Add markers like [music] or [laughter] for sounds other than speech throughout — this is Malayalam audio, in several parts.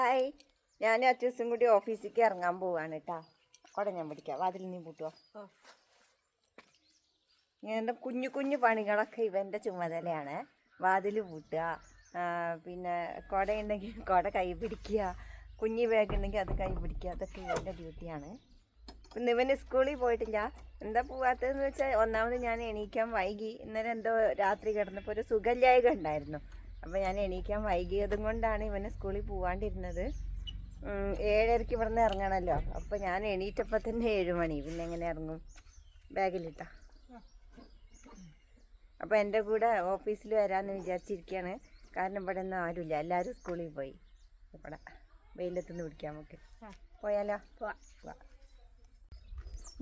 ഹായ്. ഞാൻ അച്ഛസും കൂടി ഓഫീസിലേക്ക് ഇറങ്ങാൻ പോവാണ് കേട്ടാ അവിടെ ഞാൻ പിടിക്കാം. വാതിൽ നീ പൂട്ടുവോ. ഇങ്ങനെ കുഞ്ഞു കുഞ്ഞു പണികളൊക്കെ ഇവന്റെ ചുമതലയാണ്. വാതിൽ പൂട്ടുക. പിന്നെ കുട ഉണ്ടെങ്കിൽ കുട കൈ പിടിക്കുക. കുഞ്ഞു ബാഗ് ഉണ്ടെങ്കിൽ അത് കൈ പിടിക്കുക. അതൊക്കെ ഇവന്റെ ഡ്യൂട്ടിയാണ് പിന്നെ ഇവന് സ്കൂളിൽ പോയിട്ടില്ല. എന്താ പോവാത്തതെന്ന് വെച്ചാൽ ഒന്നാമത് ഞാൻ എണീക്കാൻ വൈകി. ഇന്നലെ എന്തോ രാത്രി കിടന്നപ്പോൾ ഒരു സുഖല്യായക ഉണ്ടായിരുന്നു. അപ്പോൾ ഞാൻ എണീക്കാൻ വൈകിയതും കൊണ്ടാണ് ഇവന് സ്കൂളിൽ പോവാണ്ടിരുന്നത്. ഏഴരയ്ക്ക് ഇവിടുന്ന് ഇറങ്ങണമല്ലോ അപ്പോൾ ഞാൻ എണീറ്റപ്പോൾ തന്നെ ഏഴ് മണി. പിന്നെ എങ്ങനെ ഇറങ്ങും? ബാഗിലിട്ടാ. അപ്പോൾ എന്റെ കൂടെ ഓഫീസിൽ വരാമെന്ന് വിചാരിച്ചിരിക്കുകയാണ്. കാരണം ഇവിടെ ഒന്നും ആരുമില്ല. എല്ലാവരും സ്കൂളിൽ പോയി. ഇവിടെ വെയിലത്തുനിന്ന് പിടിക്കാം നമുക്ക്. പോയാലോ?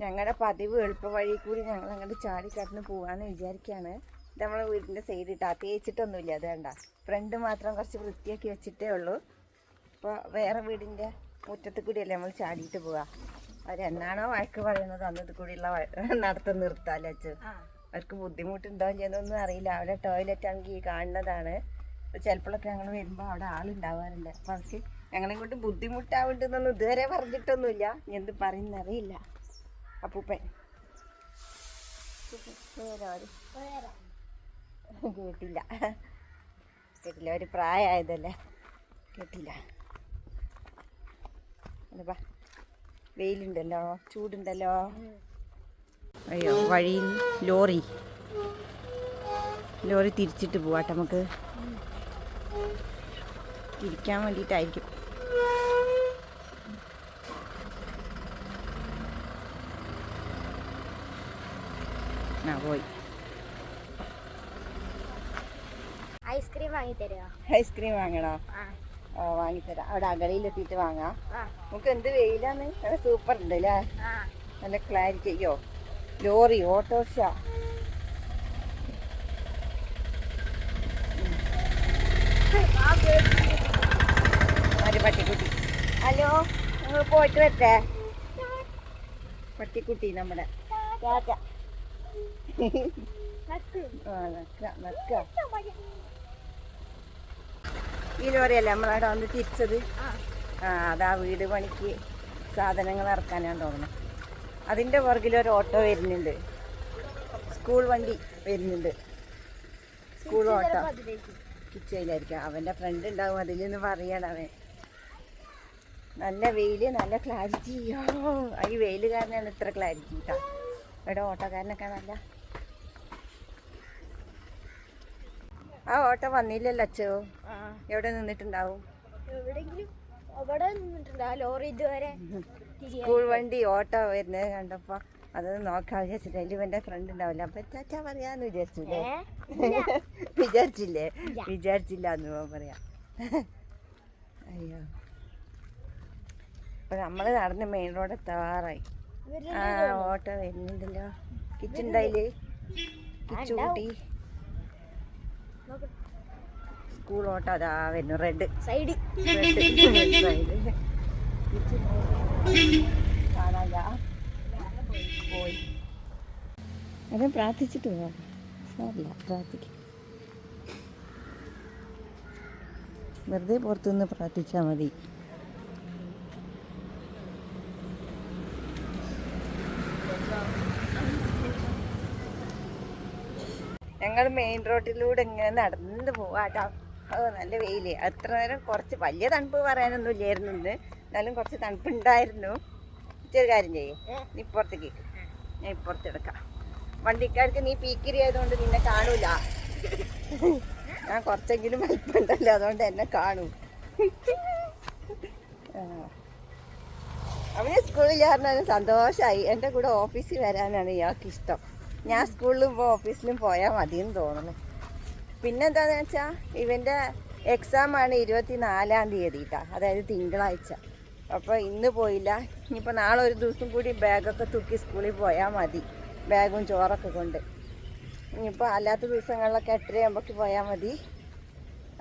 ഞങ്ങളുടെ പതിവ് എളുപ്പ വഴി കൂടി ഞങ്ങൾ അങ്ങോട്ട് ചാടി കടന്ന് പോവാന്ന് വിചാരിക്കുകയാണ്. നമ്മളെ വീടിന്റെ സൈഡ് ഇട്ടാ തേച്ചിട്ടൊന്നുമില്ല അത് വേണ്ട. ഫ്രണ്ട് മാത്രം കുറച്ച് വൃത്തിയാക്കി വെച്ചിട്ടേ ഉള്ളൂ. അപ്പോൾ വേറെ വീടിന്റെ മുറ്റത്ത് കൂടിയല്ലേ നമ്മൾ ചാടിയിട്ട് പോവാ? അവരെന്നാണോ വഴക്ക് പറയുന്നത് അന്നത്തെ കൂടിയുള്ള [laughs] നടത്തം നിർത്താലോ അച്ഛൻ അവർക്ക് ബുദ്ധിമുട്ടുണ്ടോ എന്നൊന്നും അറിയില്ല. അവിടെ ടോയ്ലറ്റ് ആണെങ്കിൽ കാണുന്നതാണ്. അപ്പോൾ ചിലപ്പോഴൊക്കെ ഞങ്ങൾ വരുമ്പോൾ അവിടെ ആളുണ്ടാവാറുണ്ട്. അപ്പോൾ അവർക്ക് ഞങ്ങളെ കൊണ്ട് ബുദ്ധിമുട്ടാവുണ്ടെന്നൊന്നും ഇതുവരെ പറഞ്ഞിട്ടൊന്നുമില്ല. എന്ത് പറയുന്നറിയില്ല അപ്പൂപ്പൻ. പേരാര്? കേട്ടില്ല. കേട്ടില്ല ഒരു പ്രായമായതല്ലേ? കേട്ടില്ല. അല്ലപ്പാ വെയിലുണ്ടല്ലോ ചൂടുണ്ടല്ലോ. അയ്യോ വഴിയിൽ ലോറി. ലോറി തിരിച്ചിട്ട് പോവാട്ടെ നമുക്ക്. തിരിക്കാൻ വേണ്ടിയിട്ടായിരിക്കും. ആ പോയി. ഐസ്ക്രീം വാങ്ങി തരുമോ ഐസ്ക്രീം വാങ്ങണോ? ഓ വാങ്ങിത്തരാം അവിടെ അകലയിലെത്തിയിട്ട് വാങ്ങാം. നമുക്ക് എന്ത് വെയിലാന്ന് നല്ല സൂപ്പർ ഉണ്ട് അല്ലേ നല്ല ക്ലാരിറ്റി അയ്യോ ലോറി ഓട്ടോറിക്ഷ. ഒരു പട്ടിക്കുട്ടി ഹലോ നിങ്ങൾ പോയിട്ട് വരട്ടെ? പട്ടിക്കുട്ടി നമ്മുടെ. ആ നക്ക നക്ക. ഈ ലോറിയല്ലേ നമ്മളവിടെ വന്ന് തിരിച്ചത്. ആ അതാ വീട് പണിക്ക് സാധനങ്ങൾ ഇറക്കാനാണ് തോന്നുന്നത് അതിന്റെ പുറകിൽ ഒരു ഓട്ടോ വരുന്നുണ്ട്. സ്കൂൾ വണ്ടി വരുന്നുണ്ട്. School auto. കിച്ചയിലായിരിക്കും അവന്റെ ഫ്രണ്ട് ഉണ്ടാവും അതിൽ നിന്ന് പറയണം അവൻ. നല്ല വെയിൽ നല്ല ക്ലാരിറ്റി ഈ വെയിൽ കാരനാണ് ഇത്ര ക്ലാരിറ്റി കേട്ടോ ഇവിടെ ഓട്ടോക്കാരനൊക്കെ നല്ല ആ ഓട്ടോ വന്നില്ലല്ലോ അച്ഛോ. എവിടെ നിന്നിട്ടുണ്ടാവും? അവിടെ നിന്നിട്ടുണ്ട്. ആ ലോറി ഇതുവരെ സ്കൂൾ വണ്ടി ഓട്ടോ വരുന്നത് കണ്ടപ്പോ അത് നോക്കാൻ വിചാരിച്ചില്ല അതിൽ ഇവന്റെ ഫ്രണ്ട് ഉണ്ടാവില്ല. അപ്പൊ ചാച്ചാ പറയാന്ന് [laughs] വിചാരിച്ചില്ലേ വിചാരിച്ചില്ലേ. വിചാരിച്ചില്ല എന്ന് പോകാൻ പറയാ. [laughs] അയ്യോ. അപ്പൊ നമ്മൾ നടന്ന് മെയിൻ റോഡ് എത്താറായി. ആ ഓട്ടോ വരുന്നുണ്ടല്ലോ. കിച്ചുണ്ടായില്ലേ കിച്ചു കുട്ടി. സ്കൂൾ ഓട്ടോ അതാ വരുന്നു റെഡ്. സൈഡ്. പോയി അത് പ്രാർത്ഥിച്ചിട്ട് പോവാം. സാറില്ല പ്രാർത്ഥിക്കും. വെറുതെ പുറത്തുനിന്ന് പ്രാർത്ഥിച്ചാൽ മതി. ഞങ്ങൾ മെയിൻ റോഡിലൂടെ ഇങ്ങനെ നടന്ന് പോവാട്ടോ ഓ നല്ല വെയിൽ. അത്ര നേരം കുറച്ച് വലിയ തണുപ്പ് പറയാനൊന്നും ഇല്ലായിരുന്നു ഇന്ന്. എന്നാലും കുറച്ച് തണുപ്പുണ്ടായിരുന്നു. ഇച്ചിരി കാര്യം ചെയ്യേ? നീ പുറത്തേക്ക് ഞാൻ ഇപ്പുറത്ത് എടുക്കാം വണ്ടിക്കാർക്ക് നീ പീക്കിരി ആയതുകൊണ്ട് നിന്നെ കാണൂല. ഞാൻ കുറച്ചെങ്കിലും വലിപ്പുണ്ടല്ലോ അതുകൊണ്ട് എന്നെ കാണൂ. അവന് സ്കൂളിൽ പറഞ്ഞാലും സന്തോഷമായി എന്റെ കൂടെ ഓഫീസിൽ വരാനാണ് ഇയാൾക്ക് ഇഷ്ടം. ഞാൻ സ്കൂളിലും പോ ഓഫീസിലും പോയാൽ മതിയെന്ന് തോന്നുന്നു. പിന്നെ പിന്നെന്താന്ന് വെച്ചാൽ ഇവന്റെ എക്സാമാണ് ഇരുപത്തി നാലാം തീയതി അതായത് തിങ്കളാഴ്ച. അപ്പോൾ ഇന്ന് പോയില്ല. ഇനിയിപ്പോൾ നാളെ ഒരു ദിവസം കൂടി ബാഗൊക്കെ തൂക്കി സ്കൂളിൽ പോയാൽ മതി. ബാഗും ചോറൊക്കെ കൊണ്ട്. ഇനിയിപ്പോൾ അല്ലാത്ത ദിവസങ്ങളിലൊക്കെ എട്ടരയാകുമ്പോഴേക്ക് പോയാൽ മതി.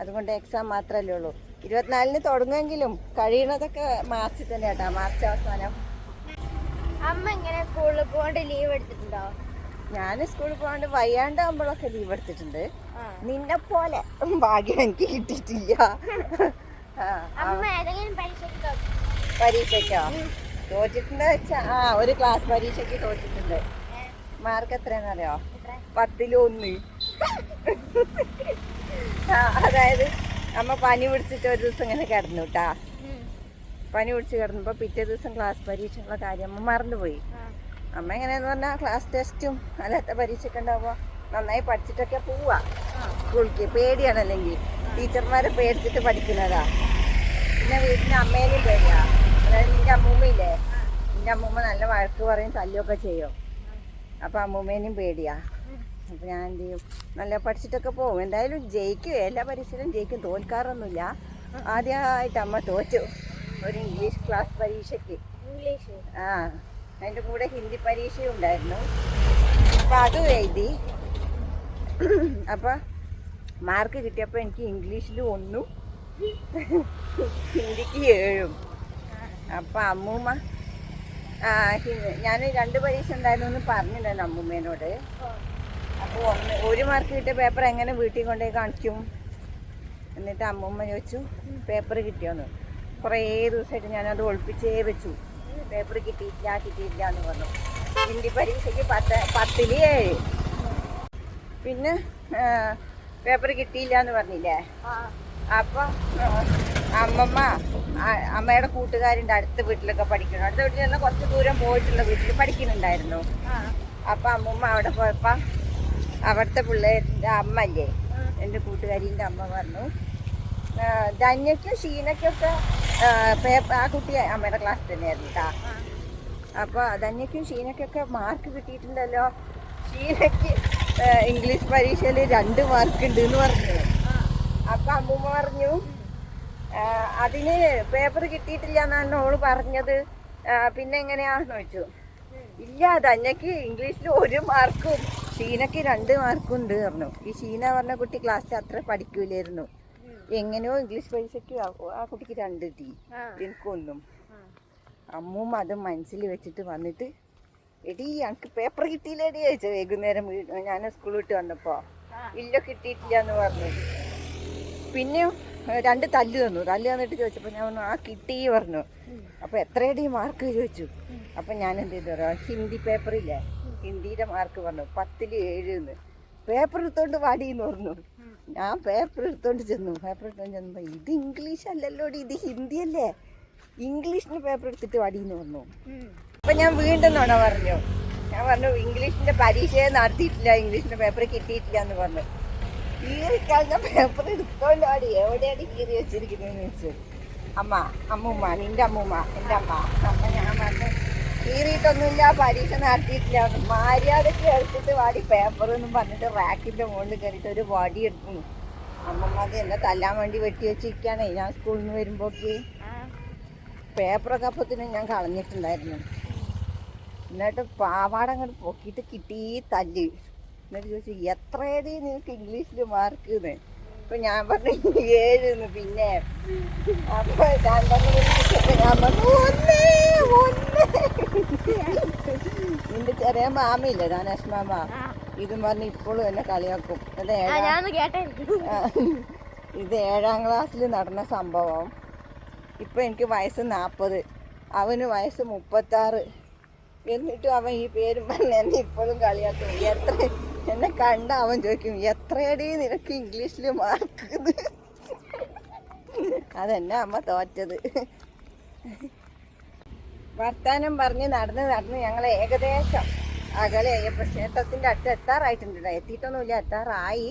അതുകൊണ്ട് എക്സാം മാത്രമല്ലേ ഉള്ളൂ. ഇരുപത്തിനാലിന് തുടങ്ങുമെങ്കിലും കഴിയണതൊക്കെ മാർച്ചിൽ തന്നെ കേട്ടോ മാർച്ച് അവസാനം. അമ്മ ഇങ്ങനെ സ്കൂളിൽ പോകേണ്ട ലീവ് എടുത്തിട്ടുണ്ടോ? ഞാൻ സ്കൂളിൽ പോകാണ്ട് വയ്യാണ്ടാകുമ്പോഴൊക്കെ ലീവ് എടുത്തിട്ടുണ്ട്. നിന്നെ പോലെ ഭാഗ്യം എനിക്ക് കിട്ടിയിട്ടില്ല. പരീക്ഷയ്ക്കോ? തോറ്റിട്ടുണ്ട് വെച്ചാ ആ ഒരു ക്ലാസ് പരീക്ഷയ്ക്ക് തോറ്റിട്ടുണ്ട്. മാർക്ക് എത്രയാണെന്നറിയോ പത്തിലൊന്ന്. അതായത് അമ്മ പനി പിടിച്ചിട്ട് ഒരു ദിവസം ഇങ്ങനെ കിടന്നു കേട്ടാ പനി പിടിച്ച് കിടന്നപ്പോൾ പിറ്റേ ദിവസം ക്ലാസ് പരീക്ഷയുള്ള കാര്യം അമ്മ മറന്നുപോയി. അമ്മ എങ്ങനെയെന്ന് പറഞ്ഞാൽ ക്ലാസ് ടെസ്റ്റും അല്ലാത്ത പരീക്ഷയൊക്കെ ഉണ്ടാവുമ്പോൾ നന്നായി പഠിച്ചിട്ടൊക്കെ പോവാ. സ്കൂളിലേക്ക് പേടിയാണ് അല്ലെങ്കിൽ ടീച്ചർമാരെ പേടിച്ചിട്ട് പഠിക്കുന്നതാ. പിന്നെ വീട്ടിന് അമ്മേനെയും പേടിയാ. അതായത് നിന്റെ അമ്മൂമ്മയില്ലേ? നിന്റെ അമ്മൂമ്മ നല്ല വഴക്ക് പറയും തല്ലുമൊക്കെ ചെയ്യും. അപ്പം അമ്മൂമ്മേനെയും പേടിയാ. അപ്പം ഞാൻ എന്ത് ചെയ്യും? നല്ല പഠിച്ചിട്ടൊക്കെ പോകും എന്തായാലും ജയിക്കും. എല്ലാ പരീക്ഷയിലും ജയിക്കും. തോൽക്കാറൊന്നുമില്ല. ആദ്യമായിട്ട് അമ്മ തോറ്റു. ഒരു ഇംഗ്ലീഷ് ക്ലാസ് പരീക്ഷയ്ക്ക്. ഇംഗ്ലീഷ് ആ. അതിന്റെ കൂടെ ഹിന്ദി പരീക്ഷയും ഉണ്ടായിരുന്നു. അപ്പം അതും എഴുതി. അപ്പം മാർക്ക് കിട്ടിയപ്പോൾ എനിക്ക് ഇംഗ്ലീഷിൽ ഒന്നും ഹിന്ദിക്ക് ഏഴും. അപ്പം അമ്മൂമ്മ ഞാൻ രണ്ട് പരീക്ഷ ഉണ്ടായിരുന്നു എന്ന് പറഞ്ഞിട്ടുണ്ടായിരുന്നു അമ്മൂമ്മേനോട്. അപ്പോൾ ഒന്ന് ഒരു മാർക്ക് കിട്ടിയ പേപ്പർ എങ്ങനെ വീട്ടിൽ കൊണ്ടുപോയി കാണിക്കും? എന്നിട്ട് അമ്മൂമ്മ ചോദിച്ചു പേപ്പർ കിട്ടിയോന്ന്. കുറേ ദിവസമായിട്ട് ഞാനത് ഒളിപ്പിച്ചേ വെച്ചു. പേപ്പർ കിട്ടിയിട്ടില്ല കിട്ടിയിട്ടില്ല എന്ന് പറഞ്ഞു. ഹിന്ദി പരീക്ഷയ്ക്ക് പത്ത് പത്തിൽ ഏഴ് പിന്നെ പേപ്പർ കിട്ടിയില്ല എന്ന് പറഞ്ഞില്ലേ? അപ്പം അമ്മമ്മ അമ്മയുടെ കൂട്ടുകാരുണ്ട് അടുത്ത വീട്ടിലൊക്കെ പഠിക്കണം അടുത്ത വീട്ടിൽ നിന്ന് കുറച്ച് ദൂരം പോയിട്ടുള്ള വീട്ടിൽ പഠിക്കുന്നുണ്ടായിരുന്നു. അപ്പം അമ്മമ്മ അവിടെ പോയപ്പോൾ അവിടുത്തെ പിള്ളേരുടെ അമ്മ അല്ലേ? എന്റെ കൂട്ടുകാരിന്റെ അമ്മ പറഞ്ഞു ആ, ധന്യയ്ക്കും ഷീനയ്ക്കൊക്കെ പേപ്പർ ആ കുട്ടി അമ്മയുടെ ക്ലാസ് തന്നെയായിരുന്നു കേട്ടോ അപ്പോൾ ധന്യക്കും ഷീനയ്ക്കൊക്കെ മാർക്ക് കിട്ടിയിട്ടുണ്ടല്ലോ. ഷീനയ്ക്ക് ഇംഗ്ലീഷ് പരീക്ഷയിൽ രണ്ട് മാർക്ക് ഉണ്ട് എന്ന് പറഞ്ഞു. അപ്പം അമ്മൂമ്മ പറഞ്ഞു അതിന് പേപ്പർ കിട്ടിയിട്ടില്ല എന്നാണ് ഓൾ പറഞ്ഞത്. പിന്നെ എങ്ങനെയാന്ന് ചോദിച്ചു. ഇല്ല ധന്യക്ക് ഇംഗ്ലീഷിൽ ഒരു മാർക്കും ഷീനയ്ക്ക് രണ്ട് മാർക്കും ഉണ്ട് പറഞ്ഞു. ഈ ഷീന പറഞ്ഞ കുട്ടി ക്ലാസ്സിൽ അത്ര പഠിക്കൂലായിരുന്നു. എങ്ങനെയോ ഇംഗ്ലീഷ് പൈസക്ക് ആ- കുട്ടിക്ക് രണ്ട് കിട്ടി എനിക്കൊന്നും. അമ്മൂമ്മ അത് മനസ്സിൽ വെച്ചിട്ട് വന്നിട്ട് എടി എനിക്ക് പേപ്പർ കിട്ടിയില്ലേടി ചോദിച്ചു വൈകുന്നേരം ഞാൻ സ്കൂൾ വിട്ട് വന്നപ്പോൾ ഇല്ല കിട്ടിയിട്ടില്ല എന്ന് പറഞ്ഞു. പിന്നെ രണ്ട് തല്ല് തന്നു. തല്ല് തന്നിട്ട് ചോദിച്ചപ്പോൾ ഞാൻ പറഞ്ഞു ആ കിട്ടി പറഞ്ഞു. അപ്പോൾ എത്രയടി മാർക്ക് ചോദിച്ചു. അപ്പം ഞാൻ എന്ത് ചെയ്തു പറയാം ഹിന്ദി പേപ്പറില്ലേ ഹിന്ദിയുടെ മാർക്ക് പറഞ്ഞു. പത്തിൽ ഏഴ് എന്ന്. പേപ്പർ എടുത്തോണ്ട് വാടിയെന്ന് പറഞ്ഞു. ഞാൻ പേപ്പർ എടുത്തോണ്ട് ചെന്നു. പേപ്പർ എടുത്തോണ്ട് ചെന്നപ്പോൾ ഇത് ഇംഗ്ലീഷ് അല്ലല്ലോ ഇത് ഹിന്ദി അല്ലേ? ഇംഗ്ലീഷിന് പേപ്പർ എടുത്തിട്ട് വടിന്ന് പറഞ്ഞു അപ്പം ഞാൻ വീണ്ടും നുണ പറഞ്ഞു. ഞാൻ പറഞ്ഞു ഇംഗ്ലീഷിന്റെ പരീക്ഷയെ നടത്തിയിട്ടില്ല ഇംഗ്ലീഷിന്റെ പേപ്പർ കിട്ടിയിട്ടില്ല എന്ന് പറഞ്ഞു. കീറിക്കളഞ്ഞ പേപ്പർ എടുത്തോണ്ട് വാടി എവിടെയാണ് കീറി വെച്ചിരിക്കുന്നതെന്ന് ചോദിച്ചു. അമ്മ അമ്മൂമ്മ നിന്റെ അമ്മൂമ്മ എന്റെ അമ്മ. അപ്പൊ ഞാൻ പറഞ്ഞു കീറിയിട്ടൊന്നുമില്ല പരീക്ഷ നടത്തിയിട്ടില്ല. മര്യാദയ്ക്ക് എടുത്തിട്ട് വാടി പേപ്പർ എന്നും പറഞ്ഞിട്ട് റാക്കിന്റെ മുകളിൽ കയറിയിട്ട് ഒരു വടി എടുക്കുന്നു. അമ്മമ്മ അത് എന്നെ തല്ലാൻ വേണ്ടി വെട്ടി വെച്ചിരിക്കുകയാണേ ഞാൻ സ്കൂളിൽ നിന്ന് വരുമ്പോഴേക്ക് പേപ്പറൊക്കെ അപ്പത്തിന് ഞാൻ കളഞ്ഞിട്ടുണ്ടായിരുന്നു. എന്നിട്ട് പാവാട അങ്ങോട്ട് പൊക്കിയിട്ട് കിട്ടി തല്ല്. എന്നിട്ട് ചോദിച്ചു എത്രയടി നിനക്ക് ഇംഗ്ലീഷിൽ മാർക്ക് എന്ന് അപ്പൊ ഞാൻ പറഞ്ഞു ഏഴ് പിന്നെ അപ്പൊ ഞാൻ പറഞ്ഞു ഞാൻ പറഞ്ഞു ഒന്ന് നിന്റെ ചെറിയ മാമയില്ലേ? ധനേഷ് മാമ ഇതും പറഞ്ഞ് ഇപ്പോഴും എന്നെ കളിയാക്കും. ഏഴാം ആ, ഇത് ഏഴാം ക്ലാസ്സിൽ നടന്ന സംഭവം. ഇപ്പം എനിക്ക് വയസ്സ് നാൽപ്പത് അവന് വയസ്സ് മുപ്പത്താറ്. എന്നിട്ടും അവൻ ഈ പേരും പറഞ്ഞ് എന്നെ ഇപ്പോഴും കളിയാക്കും. എത്ര എന്നെ കണ്ട അവൻ ചോദിക്കും എത്രയടി നിനക്ക് ഇംഗ്ലീഷിൽ മാർക്ക്? അതെന്നെ അമ്മ തോറ്റത്. വർത്താനം പറഞ്ഞ് നടന്ന് നടന്ന് ഞങ്ങൾ ഏകദേശം അകലെ അയ്യപ്പ ക്ഷേത്രത്തിന്റെ അടുത്ത് എത്താറായിട്ടുണ്ട് എത്തിയിട്ടൊന്നുമില്ല എത്താറായി.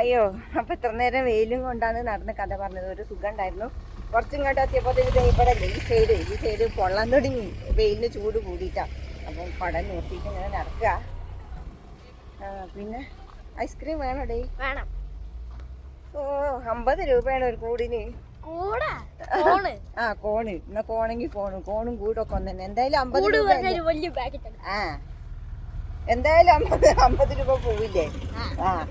അയ്യോ അപ്പം ഇത്ര നേരം വെയിലും കൊണ്ടാണ് നടന്ന് കഥ പറഞ്ഞത്. ഒരു സുഖം ഉണ്ടായിരുന്നു കുറച്ചും ഇങ്ങോട്ട് എത്തിയപ്പോൾ ഇവിടെ ഈ സൈഡ് ഈ സൈഡ് പൊള്ളാൻ തുടങ്ങി വെയിലിന് ചൂട് കൂടിയിട്ടാണ് അപ്പം പടം നിർത്തിയിട്ട് ഇങ്ങനെ നടക്കുക. പിന്നെ ഐസ്ക്രീം വേണോ ഡേ വേണം. ഓ അമ്പത് രൂപയാണ് ഒരു കൂടിന്. ആ കോണ്. ഇന്ന കോണെങ്കിൽ കോണും കോണും കൂടൊക്കെ ഒന്ന്. തന്നെ എന്തായാലും അമ്പത് രൂപ ആ. എന്തായാലും അമ്പത് അമ്പത് രൂപ പോവില്ലേ? ആ.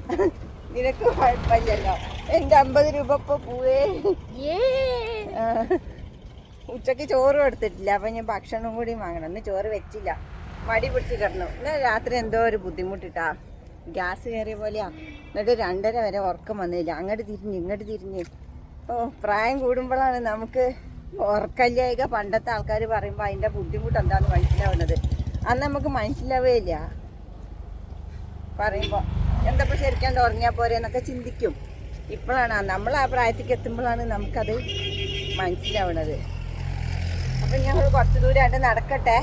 നിനക്ക് കുഴപ്പമില്ലല്ലോ. എന്റെ അമ്പത് രൂപ ഇപ്പൊ പോവേ. ഉച്ചയ്ക്ക് ചോറും എടുത്തിട്ടില്ല അപ്പൊ ഞാൻ ഭക്ഷണം കൂടി വാങ്ങണം. ഇന്ന് ചോറ് വെച്ചില്ല. മടി പിടിച്ച് കിടന്നു. ഇന്ന് രാത്രി എന്തോ ഒരു ബുദ്ധിമുട്ടിട്ടാ. ഗ്യാസ് കയറിയ പോലെയാ. എന്നിട്ട് രണ്ടര വരെ ഉറക്കം വന്നില്ല. അങ്ങോട്ട് തിരിഞ്ഞ് ഇങ്ങോട്ട് തിരിഞ്ഞ്. ഓ പ്രായം കൂടുമ്പോഴാണ് നമുക്ക് ഉറക്കല്ലേക പണ്ടത്തെ ആൾക്കാർ പറയുമ്പോൾ അതിന്റെ ബുദ്ധിമുട്ട് എന്താന്ന് മനസ്സിലാവുന്നത്. അന്ന് നമുക്ക് മനസ്സിലാവേ ഇല്ല. പറയുമ്പോൾ എന്തപ്പോൾ ശരിക്കും ഉറങ്ങിയാൽ പോരെ എന്നൊക്കെ ചിന്തിക്കും. ഇപ്പോഴാണ് നമ്മൾ ആ പ്രായത്തേക്ക് എത്തുമ്പോഴാണ് നമുക്കത് മനസ്സിലാവണത്. അപ്പം ഞങ്ങൾ കുറച്ച് ദൂരമായിട്ട് നടക്കട്ടെ.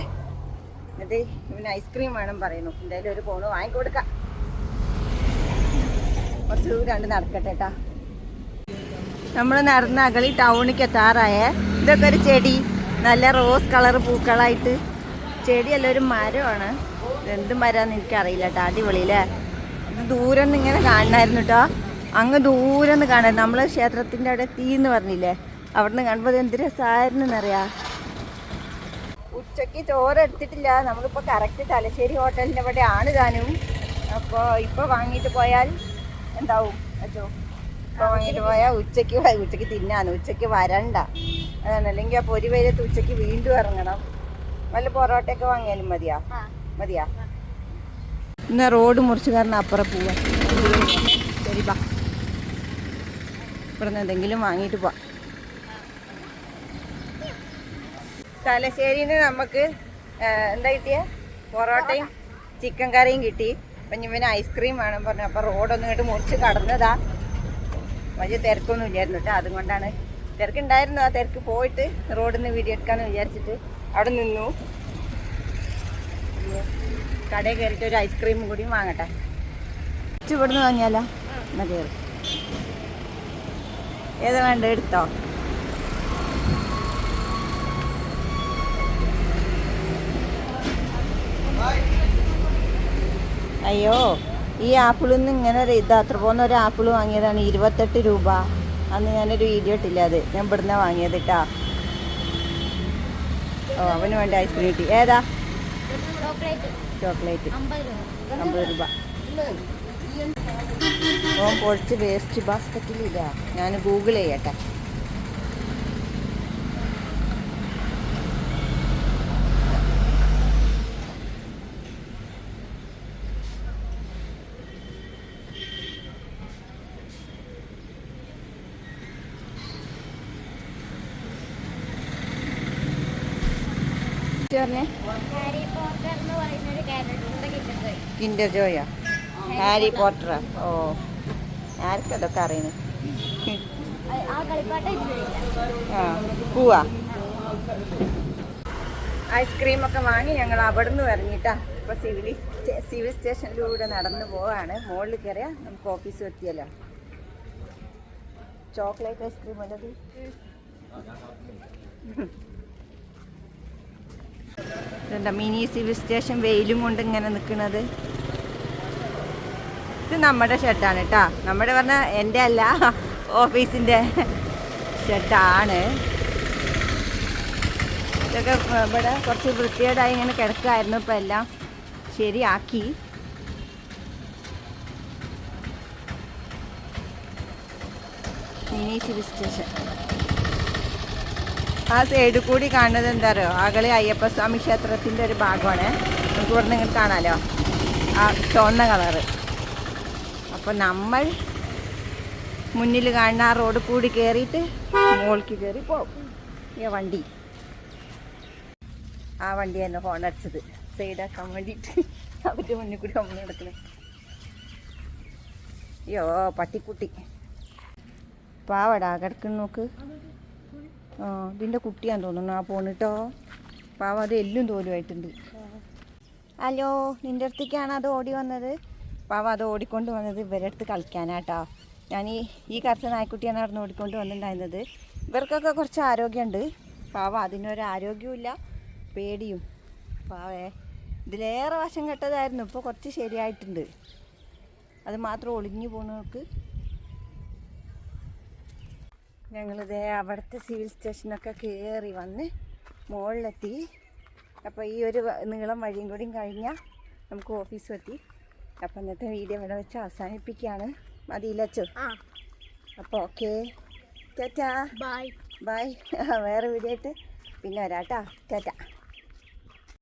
എന്നിട്ട് ഇവന് ഐസ്ക്രീം വേണം പറയുന്നു. എന്തായാലും ഒരു ഫോണ് വാങ്ങിക്കൊടുക്കാം. കുറച്ച് ദൂരമായിട്ട് നടക്കട്ടെ കേട്ടാ നമ്മൾ നടന്ന അകളി ടൗണിക്ക് എത്താറായേ. ഇതൊക്കെ ഒരു ചെടി. നല്ല റോസ് കളർ പൂക്കളായിട്ട്. ചെടിയല്ല ഒരു മരമാണ്. എന്ത് മരമാണെന്ന് എനിക്കറിയില്ല കേട്ടോ അടിപൊളിയില്ലേ? ഇത് ദൂരം നിന്ന് ഇങ്ങനെ കാണണമായിരുന്നു കേട്ടോ അങ്ങ് ദൂരം നിന്ന് കാണാൻ നമ്മൾ ക്ഷേത്രത്തിന്റെ അവിടെ തീ എന്ന് പറഞ്ഞില്ലേ? അവിടെ നിന്ന് കാണുമ്പോൾ എന്ത് രസമായിരുന്നു എന്നറിയാം ഉച്ചയ്ക്ക് ചോറ് എടുത്തിട്ടില്ല. നമ്മളിപ്പോൾ കറക്റ്റ് തലശ്ശേരി ഹോട്ടലിന്റെ അവിടെ ആണ് താനും. അപ്പോൾ ഇപ്പോൾ വാങ്ങിയിട്ട് പോയാൽ എന്താവും? അച്ചോ. വാങ്ങിയിട്ട് പോയാൽ ഉച്ചയ്ക്ക് ഉച്ചയ്ക്ക് ഉച്ചയ്ക്ക് തിന്നാണ് ഉച്ചയ്ക്ക് വരണ്ട. അതാണ്. അല്ലെങ്കിൽ ആ പൊരി വെയിലത്ത് ഉച്ചയ്ക്ക് വീണ്ടും ഇറങ്ങണം. വല്ല പൊറോട്ടയൊക്കെ വാങ്ങിയാലും മതിയാ? മതിയാ? എന്നാ റോഡ് മുറിച്ച് കാരണം അപ്പുറം പോവാ. ശരി ബാ. ഇവിടെ നിന്ന് എന്തെങ്കിലും വാങ്ങിയിട്ട് പോവാം. തലശ്ശേരിന്ന് നമുക്ക് എന്താ കിട്ടിയ? പൊറോട്ടയും ചിക്കൻ കറിയും കിട്ടി. അപ്പം ഇവന് ഐസ്ക്രീം വേണം പറഞ്ഞു. അപ്പം റോഡൊന്നും ഇങ്ങോട്ട് മുറിച്ച് കടന്നതാ. വലിയ തിരക്കൊന്നും ഇല്ലായിരുന്നു കേട്ടോ അതുകൊണ്ടാണ് തിരക്കുണ്ടായിരുന്നു. ആ തിരക്ക് പോയിട്ട് റോഡിൽ നിന്ന് വീഡിയോ എടുക്കാമെന്ന് വിചാരിച്ചിട്ട് അവിടെ നിന്നു. കടയിൽ കയറിയിട്ട് ഒരു ഐസ്ക്രീമും കൂടി വാങ്ങട്ടെ. ഇവിടുന്ന് വാങ്ങിയാലോ? എന്നാ കയറി ഏതാ വേണ്ട എടുത്തോ? അയ്യോ. ഈ ആപ്പിളിൽ നിന്ന് ഇങ്ങനെ ഒരു ഇത് അത്ര പോകുന്ന ഒരു ആപ്പിൾ വാങ്ങിയതാണ് ഇരുപത്തെട്ട് രൂപ. അന്ന് ഞാനൊരു വീഡിയോ ഇട്ടില്ല അത്. ഞാൻ ഇവിടുന്ന് വാങ്ങിയത് കേട്ടാ ഓ അവന് വേണ്ട ഐസ്ക്രീം കിട്ടി. ഏതാ? ചോക്ലേറ്റ്. അമ്പത് രൂപ. ഓൻ പൊളിച്ച് വേസ്റ്റ് ബാസ്ക്കറ്റിലില്ല ഞാൻ ഗൂഗിൾ ചെയ്യട്ടെ പറഞ്ഞേ ഹാരി പോട്ടർ എന്ന് പറയുന്ന ഒരു ക്യാരക്ടറിന്റെ കിട്ടുന്നത് കിൻഡർ ജോയോ? Harry Potter. ഓ. ആർക്കതൊക്കെ അറിയണേ? ആ പോവാ. ഐസ്ക്രീം ഒക്കെ വാങ്ങി ഞങ്ങൾ അവിടെ നിന്ന് ഇറങ്ങിട്ടാ. ഇപ്പൊ സിവിൽ സിവിൽ സ്റ്റേഷനിലൂടെ നടന്നു പോവാണ്. മുകളിൽ കയറിയാ നമുക്ക് ഓഫീസ് എത്തിയല്ലോ ചോക്ലേറ്റ് ഐസ്ക്രീം അല്ലത്? ഇതെന്താ മിനി സിവിൽ സ്റ്റേഷൻ വെയിലും കൊണ്ട് ഇങ്ങനെ നിൽക്കുന്നത് ഇത് നമ്മുടെ ഷർട്ടാണ് കേട്ടോ നമ്മുടെ പറഞ്ഞാൽ എന്റെ അല്ല ഓഫീസിന്റെ ഷർട്ടാണ് ഇതൊക്കെ ഇവിടെ കുറച്ച് വൃത്തികേടായി ഇങ്ങനെ കിടക്കുമായിരുന്നു ഇപ്പം എല്ലാം ശരിയാക്കി. മിനി സിവിൽ സ്റ്റേഷൻ ആ സൈഡിൽ കൂടി കാണുന്നത് എന്താ പറയുക അകളി അയ്യപ്പസ്വാമി ക്ഷേത്രത്തിന്റെ ഒരു ഭാഗമാണ്. നമുക്ക് ഇവിടെ നിങ്ങൾ കാണാമല്ലോ ആ ചുവന്ന കളറ് അപ്പോൾ നമ്മൾ മുന്നിൽ കാണുന്ന ആ റോഡ് കൂടി കയറിയിട്ട് മുകളിലേക്ക് കയറി പോകും ഈ വണ്ടി. ആ വണ്ടി തന്നെ ഫോൺ അടിച്ചത്. സൈഡാക്കാൻ വേണ്ടിയിട്ട്. അവരുടെ മുന്നിൽ കൂടി അമ്മ നടക്കുന്നത് അയ്യോ പട്ടിക്കുട്ടി. പാവടാ കിടക്കുന്നു നോക്ക്. ഇതിന്റെ കുട്ടിയാന്ന് തോന്നുന്നു. ആ പോണിട്ടോ പാവം അത് എല്ലും തോലുമായിട്ടുണ്ട് ഹലോ നിന്റെ അടുത്തേക്കാണ് അത് ഓടി വന്നത്? പാവം അത് ഓടിക്കൊണ്ട് വന്നത് ഇവരുടെ അടുത്ത് കളിക്കാനാട്ടോ. ഞാൻ ഈ ഈ കറുത്ത നായ്ക്കുട്ടിയാണ് അവിടെ ഓടിക്കൊണ്ട് വന്നിട്ടുണ്ടായിരുന്നത്. ഇവർക്കൊക്കെ കുറച്ച് ആരോഗ്യമുണ്ട്. പാവം അതിനൊരു ആരോഗ്യമില്ല പേടിയും. പാവേ ഇതിലേറെ വശം കെട്ടതായിരുന്നു. ഇപ്പോൾ കുറച്ച് ശരിയായിട്ടുണ്ട്. അത് മാത്രം ഒളിഞ്ഞു പോണവർക്ക് ഞങ്ങളിതേ അവിടുത്തെ സിവിൽ സ്റ്റേഷനൊക്കെ കയറി വന്ന് മുകളിലെത്തി അപ്പോൾ ഈ ഒരു നീളം വഴിയും കൂടിയും കഴിഞ്ഞാൽ നമുക്ക് ഓഫീസ് എത്തി. അപ്പോൾ ഇന്നത്തെ വീഡിയോ ഇവിടെ വെച്ച് അവസാനിപ്പിക്കുകയാണ്. മതിയില്ലച്ചു അപ്പോൾ ഓക്കെ. ടാറ്റാ. ബൈ. ബൈ. വേറെ വീഡിയോ ആയിട്ട് പിന്നെ വരാം കേട്ടോ ടാറ്റ.